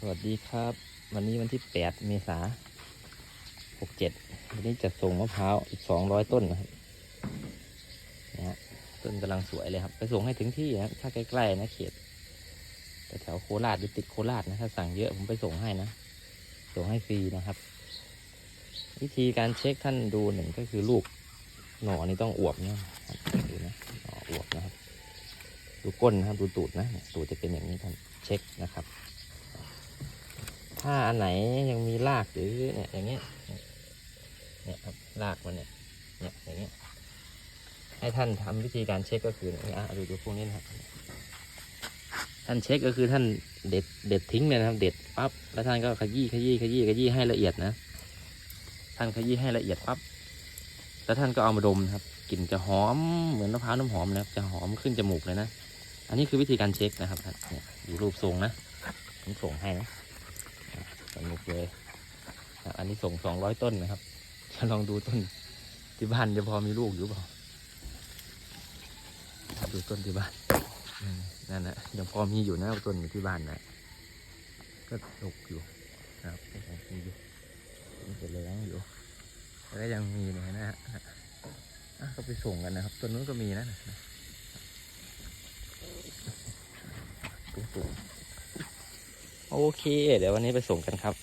สวัสดีครับ วันนี้วันที่ 8 เมษา67วันนี้จะส่งมะพร้าวอีก 200 ต้นนะครับนะฮะต้นกำลังสวยเลยครับ ไปส่งให้ถึงที่นะครับถ้าใกล้ๆนะเขตแต่แถวโคราชหรือติดโคราชนะถ้าสั่งเยอะผมไปส่งให้นะ ส่งให้ฟรีนะครับ วิธีการเช็คท่านดูหนึ่งก็คือลูกหน่อนี่ต้องอวบเนะครับดูนะหน่ออวบนะครับ ดูก้นนะครับดูตูดนะตูดจะเป็นอย่างนี้ท่านเช็คนะครับ ถ้าอันไหนยังมีรากหรือเนี่ยอย่างเงี้ยเนี่ยครับรากมันเนี่ยเนี่ยอย่างเงี้ยให้ท่านทำวิธีการเช็คก็คือเนี่ยอะดูดูพวกนี้นะครับ ท่านเช็คก็คือท่านเด็ดเด็ดทิ้งเลยนะครับ เด็ดปั๊บแล้วท่านก็ขยี้ขยี้ขยี้ขยี้ให้ละเอียดนะ ท่านขยี้ให้ละเอียดปั๊บแล้วท่านก็เอามาดมนะครับกลิ่นจะหอมเหมือนมะพร้าวน้ำหอมนะครับจะหอมขึ้นจมูกเลยนะ อันนี้คือวิธีการเช็คนะครับท่านเนี่ยดูรูปทรงนะผมส่งให้นะ สนุกเลย อันนี้ส่งสองร้อยต้นนะครับ จะลองดูต้นที่บ้านจะพอมีลูกอยู่เปล่าดูต้นที่บ้านนั่นนะยังพอมีอยู่นะต้นที่บ้านนะก็ดกอยู่นะครับยังมีอยู่มันจะแรงอยู่แต่ก็ยังมีเนี่ยนะฮะก็ไปส่งกันนะครับต้นนู้นก็มีนะนะไปส่ง โอเค เดี๋ยววันนี้ไปส่งกันครับ